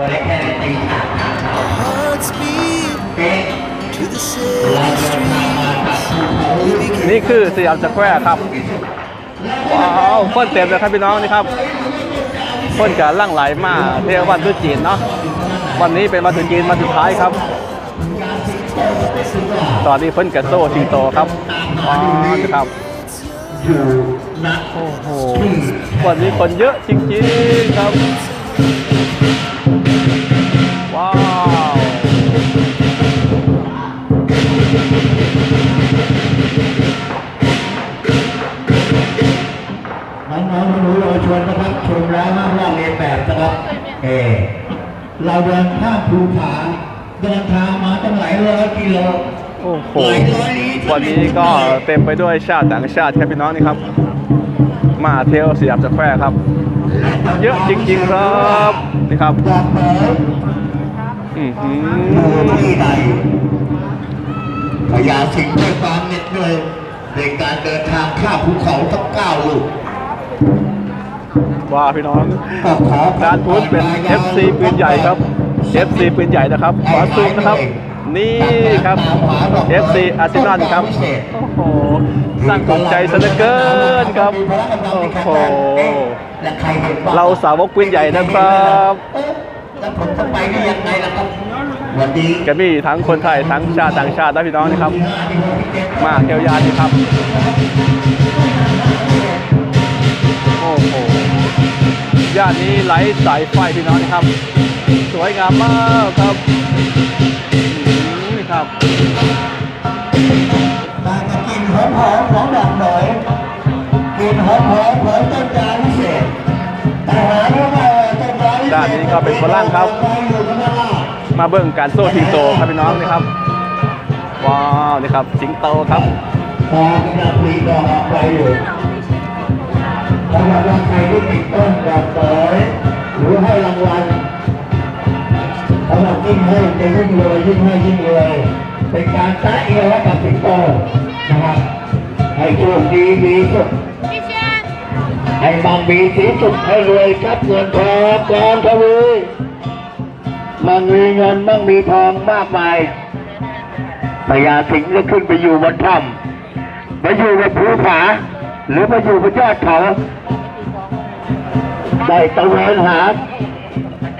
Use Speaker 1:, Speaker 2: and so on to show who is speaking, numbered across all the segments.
Speaker 1: ตัวเล็กแค่ไหนตีสาม
Speaker 2: สามสอง
Speaker 1: เป๊ะเราเดินทางมาจากภูเขา
Speaker 3: นี่คือสยามสแควร์ครับ ว้าวคนเต็มเลยครับพี่น้องนี่ครับคนกำลังไหลมาเที่ยววันตรุษจีนเนาะวันนี้เป็นวันตรุษจีนวันสุดท้ายครับ ตอนนี้เพิ่นกับโซ่สิงโตครับว้าวครับ
Speaker 1: อยู่ณ
Speaker 3: โอ้โหวันนี้คนเยอะจริงๆครับ
Speaker 1: เราเดินข้ามภูผาเดินทางมาตั้งหลายร้อยกิโล
Speaker 3: โอ้โหวันนี้ก็เต็มไปด้วยชาติต่างชาติครับพี่น้องนี่ครับ มาเที่ยวสยามสแควร์ครับ เยอะจริงๆครับนี่ครับ
Speaker 1: จากเหนือ
Speaker 3: อือหือ
Speaker 1: อยู่ที่ใดพญาสิงห์ด้วยความเหน็ดเหนื่อยในการเดินทางข้ามภูเขาทั้งเก้าลูก
Speaker 3: ว่าพี่น้อง
Speaker 1: ก็ขอ
Speaker 3: ด้านพุ้นเป็น FC ปืนใหญ่ครับ FC ปืนใหญ่นะครับขอซูมนะครับ นี่ครับ FC อาร์เซนอลครับ โอ้โหสร้างกำใจซะเหลือเกินครับ โอ้โห
Speaker 1: และใครเห็นว่
Speaker 3: เราสาวกปืนใหญ่นะครับ
Speaker 1: เอ๊ะแล้วผมจะไปได้ยังไงล่ะครับวันนี้
Speaker 3: ก็มีทั้งคนไทยทั้งชาติต่างชาตินะพี่น้องนะครับ มาเที่ยวยานนี่ครับ โอ้โหย่านนี้ไหลสายไฟพี่น้องนะครับ สวยงามมากครับอืมนี่ครับ
Speaker 1: มาจะกินหอมหอมๆของดอกหน่อยกินหอมหอมๆของต้นจานพิเศษแต่หาไม่ได้ต้นจานพิเศษ
Speaker 3: ด้านนี้ก็เป็นฝรั่งครับ
Speaker 1: อยู่ข้างหน้า
Speaker 3: มาเบิ่งการโซ่สิงโตครับพี่น้องนี่ครับว้าวนี่ครับสิงโตครับ
Speaker 1: พอกำลังปลีดอกออกไปอยู่สำหรับว่าใครที่ติดต้นดอกเตยหรือให้รางวัล สำหรับยิ่งให้จะยิ่งรวยยิ่งให้ยิ่งรวยเป็นการแตะเอวให้กับสิงโตนะครับให้โชคดีมีสุขให้บางมีสีสุขให้รวยครับเงินทองกองทวีมันมีเงินมั่งมีทองมากมายพญาสิงห์จะขึ้นไปอยู่บนถ้ำไปอยู่บนภูผา หรือไปอยู่บนยอดเขา ได้ตะเวนหา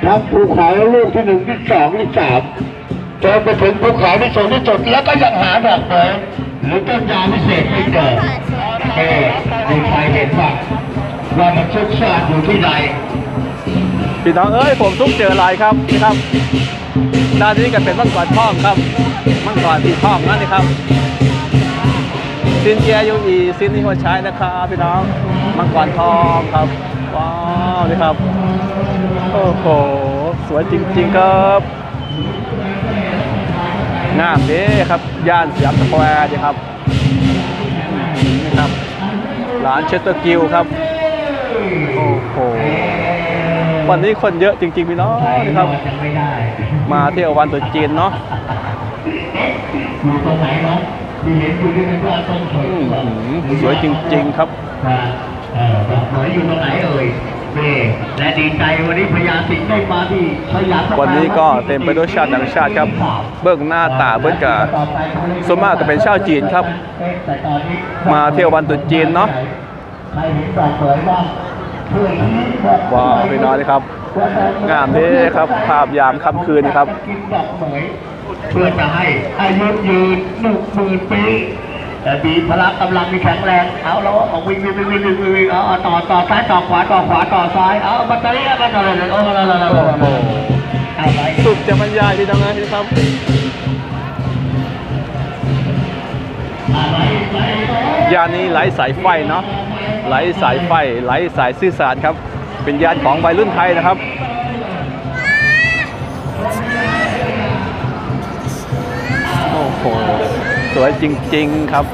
Speaker 1: ทั้งภูเขาลูกที่หนึ่งที่สองที่สามจนไปถึงภูเขาที่สูงที่สุดแล้วก็ยังหาดอกไม้หรือต้นยาพิเศษไม่เจอเออมีใครเห็นบ้างว่ามันซุกซ่อนอยู่ที่ใด
Speaker 3: พี่น้องเอ้ยผมทุกเจออะไรครับนี่ครับด้านนี้ก็เป็นมังกรทองครับมังกรสีทองนั่นนี่ครับซินเจียยูอีซินนี่หัวใช้นะครับพี่น้องมังกรทองครับว้าวนี่ครับ โอ้โห สวยจริง ๆ ครับงามเด้ครับ ย่านสยามสแควร์นี่ครับนี่ครับร้านเชสเตอร์กิลครับ โอ้โห วันนี้คนเยอะจริง ๆ พี่น้องนี่ครับ
Speaker 1: ยังไม่ได้
Speaker 3: มาเที่ยววันตรุษจีนเนาะ
Speaker 1: อยู่ตรงไหนเนาะที่เห็นอยู่ที่เป็นว่าต้นสวย
Speaker 3: อื้อหือสวยจริง ๆ ครับ
Speaker 1: เออดอกไม้อยู่ตรงไหนเอ่ยนี่ และดีใจวันนี้พญาสิงห์ได้มาที่สยามสแควร์
Speaker 3: วันนี้ก็เต็มไปด้วยชาติต่างชาติครับ เบิ้งหน้าตาเบิ้งกะส่วนมากก็เป็นชาวจีนครับ
Speaker 1: แต่ตอนนี้
Speaker 3: มาเที่ยววันตรุษจีนเนาะ
Speaker 1: ใครเห็นดอกสวยบ้างช่วยยิ้มบอก
Speaker 3: ว้าวพี่น้องนี่ครับ งามเด้ครับ ภาพยามค่ำคืนนี่ครับ
Speaker 1: กินดอกเหมยเพื่อจะให้อายุยืนหนึ่งหมื่นปี แต่มีพละกำลังมีแข็งแรงเอาแล้วเอาวิ่งวิ่งวิ่งวิ่งวิ่งวิ่งวิ่งเอาเอต่อต่อซ้ายต่อขวาต่อขวาต่อซ้ายเอาบัตเตอรี่บัตเตอรี่โอ้โห
Speaker 3: โอ้โห
Speaker 1: เอาไป
Speaker 3: สุดจะบรรยายพี่น้องนี่ครับยานนี้ไหลสายไฟเนาะไหลสายไฟไหลสายสื่อสารครับ เป็นยานของวัยรุ่นไทยนะครับโอ้โห สวยจริง ๆ ครับ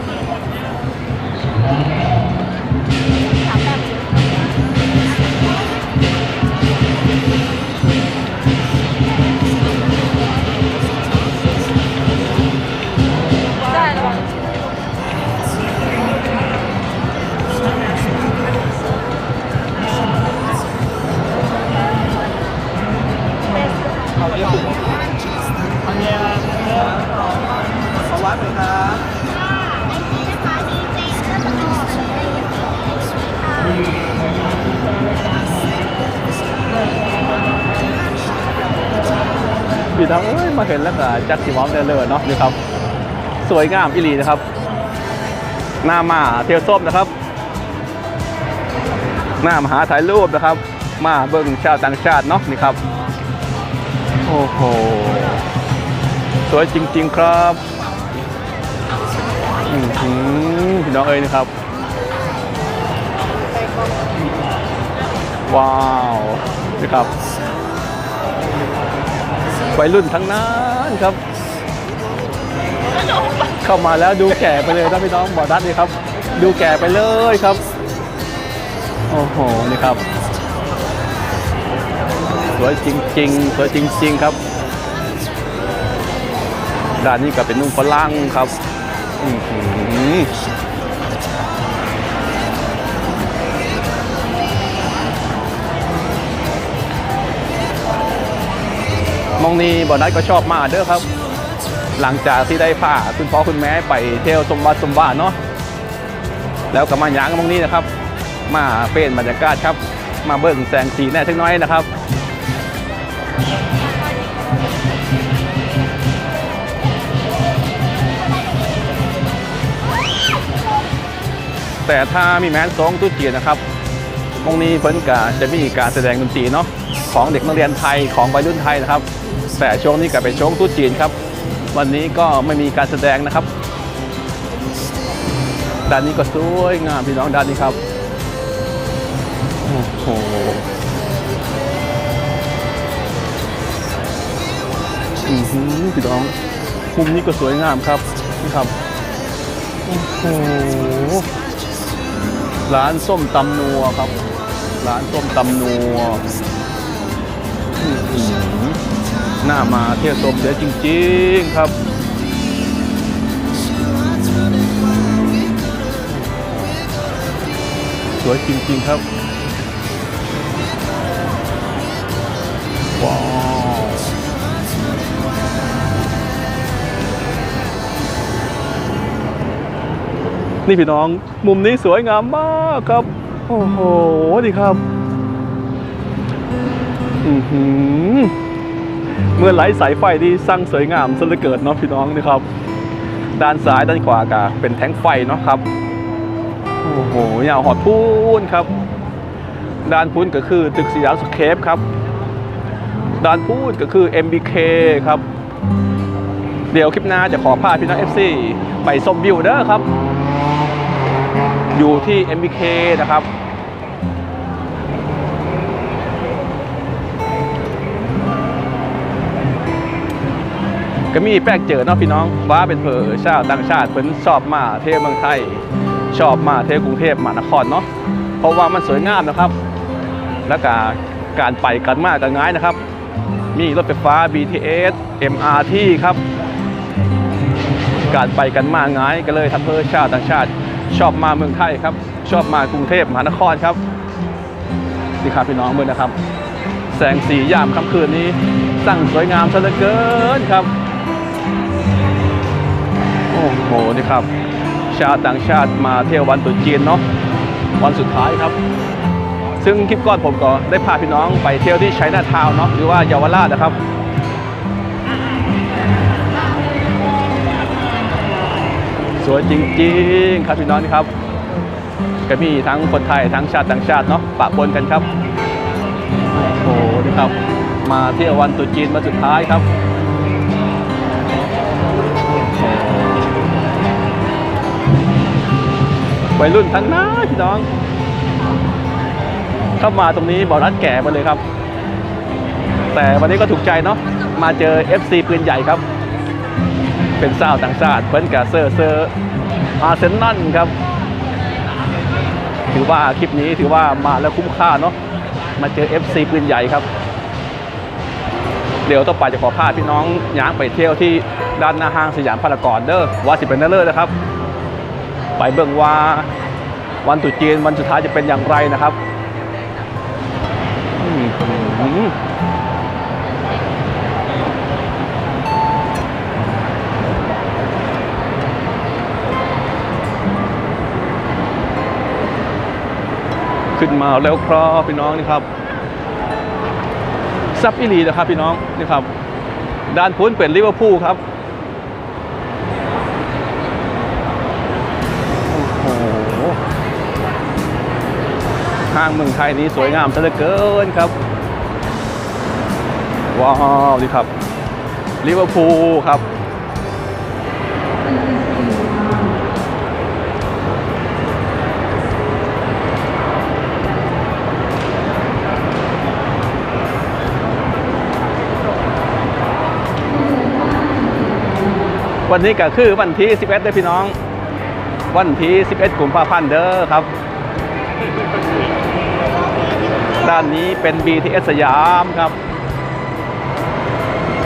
Speaker 3: พี่น้องเอ้ยมาเห็นแล้วก็จักสิมอมได้เลยเนาะนี่ครับ สวยงามอิลีนะครับ หน้ามาเที่ยวส้มนะครับ หน้ามหาถ่ายรูปนะครับ มาเบิ่งชาวต่างชาติเนาะนี่ครับ โอ้โห สวยจริง ๆ ครับพี่น้องเอ้ยนะครับ ว้าวนี่ครับ วัยรุ่นทั้งนั้นครับ เข้ามาแล้วดูแก่ไปเลยนะพี่น้องบอดัดนี่ครับ ดูแก่ไปเลยครับ โอ้โห นี่ครับ สวยจริงๆ สวยจริง ๆ ครับด้านนี้ก็เป็นนุ่งฝรั่งครับ อื มองนี้บอดัดก็ชอบมากเด้อครับ หลังจากที่ได้พาคุณพ่อคุณแม่ไปเที่ยวสมบัติสมบัติเนาะแล้วก็มาหยางตรงนี้นะครับ มาเป็นบรรยากาศครับ มาเบิ่งแสงสีแน่ทักน้อยนะครับแต่ถ้ามีแมนสองตุ้เจีนนะครับตรงนี้เพิ่นกาจะมีการแสดงดนตรีเนาะของเด็กนักเรียนไทยของวัยรุ่นไทยนะครับ แต่ช่วงนี้ก็เป็นช่วงตุ้จีนครับ วันนี้ก็ไม่มีการแสดงนะครับด้านนี้ก็สวยงามพี่น้องด้านนี้ครับโอ้โหอือหือพี่น้องมุมนี้ก็สวยงามครับนี่ครับโอ้โหร้านส้มตำนัวครับ ร้านส้มตำนัว หน้ามาเที่ยวชมเยอจริง ๆ ครับสวยจริง ๆ ครับ ว้าว นี่พี่น้อง มุมนี้สวยงามมากครับ โอ้โหดีครับ อือหือ เมื่อไหลสายไฟที่สร้างสวยงามซะเหลือเกินเนาะพี่น้องนี่ครับ ด้านซ้ายด้านขวากะเป็นแท้งไฟเนาะครับ โอ้โหยาวหอดพูนครับ ด้านพูนก็คือตึกสยามสเคปครับ ด้านพูนก็คือ MBK ครับ เดี๋ยวคลิปหน้าจะขอพาพี่น้อง FC ไปชมวิวเด้อครับ อยู่ที่ MBK นะครับ ก็มีแปลกเจอเนาะพี่น้องว่าเป็นเพอชาวต่างชาติเพิ่นชอบมาเที่ยวเมืองไทย ชอบมาเที่ยวกรุงเทพมหานครเนาะเพราะว่ามันสวยงามนะครับ และกาการไปกันมากกันง่ายนะครับ มีรถไฟฟ้า BTS MRT ครับ การไปกันมากง่ายก็เลยทำให้ชาวต่างชาติ ชอบมาเมืองไทยครับ ชอบมากรุงเทพมหานครครับนี่ครับพี่น้องเมือนะครับ แสงสียามค่ำคืนนี้สั่งสวยงามซะเหลือเกินครับ โอ้โหนี่ครับ ชาต่างชาติมาเที่ยววันตรุษจีนเนาะวันสุดท้ายครับ ซึ่งคลิปก่อนผมก็ได้พาพี่น้องไปเที่ยวที่ไชน่าทาวน์เนาะหรือว่าเยาวราชนะครับสวยจริงๆ ครับพี่น้องครับก็มีทั้งคนไทยทั้งชาติต่างชาติเนาะปะปนกันครับ โอ้โหนี่ครับ มาเที่ยววันตรุษจีนวันสุดท้ายครับ วัยรุ่นทั้งนั้นพี่น้องเข้ามาตรงนี้บอกรัดแก่มาเลยครับ แต่วันนี้ก็ถูกใจเนาะมาเจอ FC ปืนใหญ่ครับ เป็นสาวต่างชาติเพิ่นกับเซอร์เซอร์อาร์เซนอลครับ ถือว่าคลิปนี้ถือว่ามาแล้วคุ้มค่าเนาะมาเจอ FC ปืนใหญ่ครับ เดี๋ยวต่อไปจะขอพาพี่น้องย้างไปเที่ยวที่ด้านหน้าห้างสยามพารากอนเด้อว่าสิเป็นเนอร์นะครับ ไปเบื้องว่าวันตุจีนวันสุดท้ายจะเป็นอย่างไรนะครับขึ้นมาแล้วครับพี่น้องนี่ครับซับอิลีนะครับพี่น้องนี่ครับ ด้านพุ้นเป็นลิเวอร์พูลครับ ห้างเมืองไทยนี้สวยงามซะเหลือเกินครับ ว้าวนี่ครับลิเวอร์พูลครับ วันนี้ก็คือวันที่ 11เด้อพี่น้อง วันที่ 11กุมภาพันธ์เด้อครับ ด้านนี้เป็น BTS สยามครับ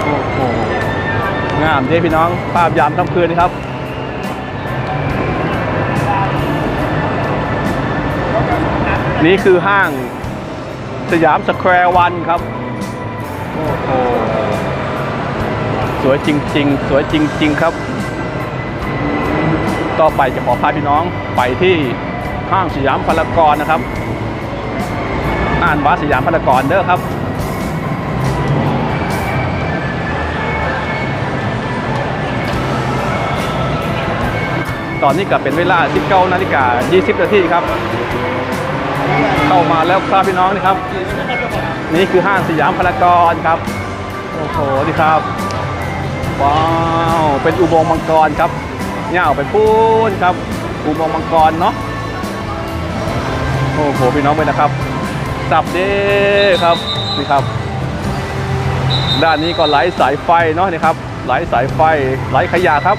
Speaker 3: โอ้โห งามเด้พี่น้องภาพยามค่ำคืนนี่ครับ นี่คือห้างสยามสแควร์วันครับ โอ้โห สวยจริง ๆ สวยจริง ๆ ครับ ต่อไปจะขอพาพี่น้องไปที่ห้างสยามพารากอนนะครับ อ่านว่าสยามพารากอนเด้อครับตอนนี้ก็เป็นเวลา 19นาฬิกา 20 นาทีครับ เข้ามาแล้วครับพี่น้องนี่ครับ นี่คือห้างสยามพารากอนครับ โอ้โหนี่ครับ ว้าว เป็นอุโมงค์มังกรครับเง่าวไปพูนครับ อุโมงค์มังกรเนาะ โอ้โหพี่น้องไปนะครับ สับเด้ครับนี่ครับ ด้านนี้ก็ไหลสายไฟเนาะนี่ครับไหลสายไฟไหลขยะครับ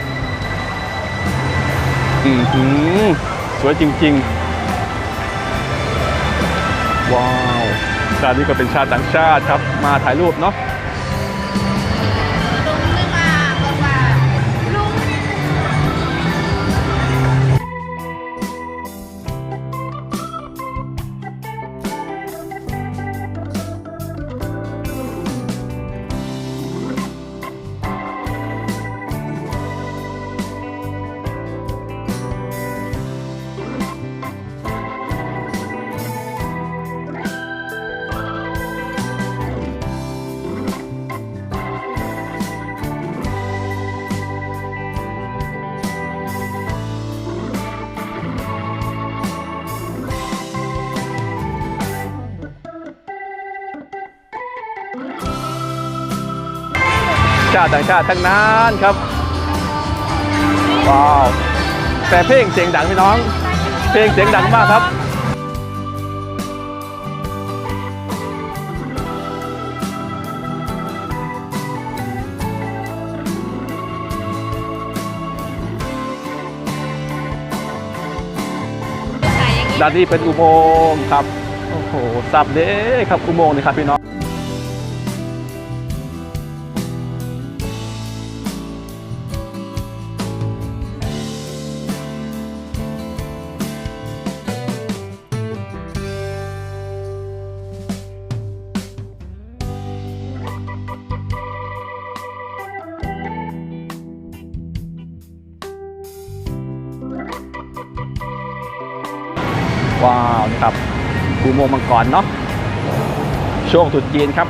Speaker 3: อืมสวยจริง ๆ ว้าวด้านนี้ก็เป็นชาติต่างชาติครับมาถ่ายรูปเนาะาติต่างชาติทั้งนั้นครับ ว้าว แต่เพลงเสียงดังพี่น้อง เพลงเสียงดังมากครับ
Speaker 4: ขายอย่างนี้
Speaker 3: ด้านนี้เป็นอุโมงค์ครับ โอ้โหสับเด้ครับอุโมงค์นี่ครับพี่น้อง ครับอุโมงค์มังกรเนาะช่วงตรุษจีนครับ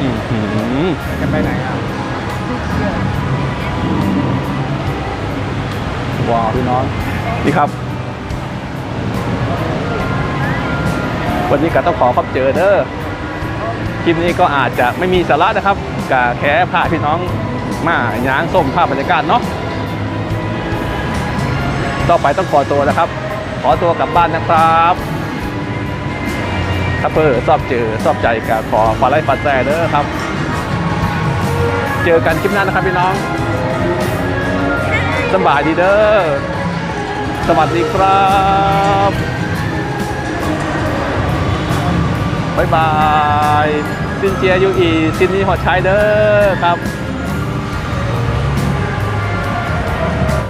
Speaker 3: อื้อหือ
Speaker 1: จะไปไหนอะ
Speaker 3: ว้าวพี่น้อง นี่ครับ วันนี้ก็ต้องขอพบเจอเด้อคลิปนี้ก็อาจจะไม่มีสาระนะครับกะแค่พาพี่น้องมาย้างส้มภาพบรรยากาศเนาะ ต่อไปต้องขอตัวนะครับ ขอตัวกลับบ้านนะครับถ้าเพื่อชอบเจอชอบใจก็ขอฝาไลค์ฝาแชร์เด้อครับ เจอกันคลิปหน้านะครับพี่น้องสบายดีเด้อสวัสดีครับบ๊ายบายซินเจียยูอีซินนี่หอดชายเด้อครับ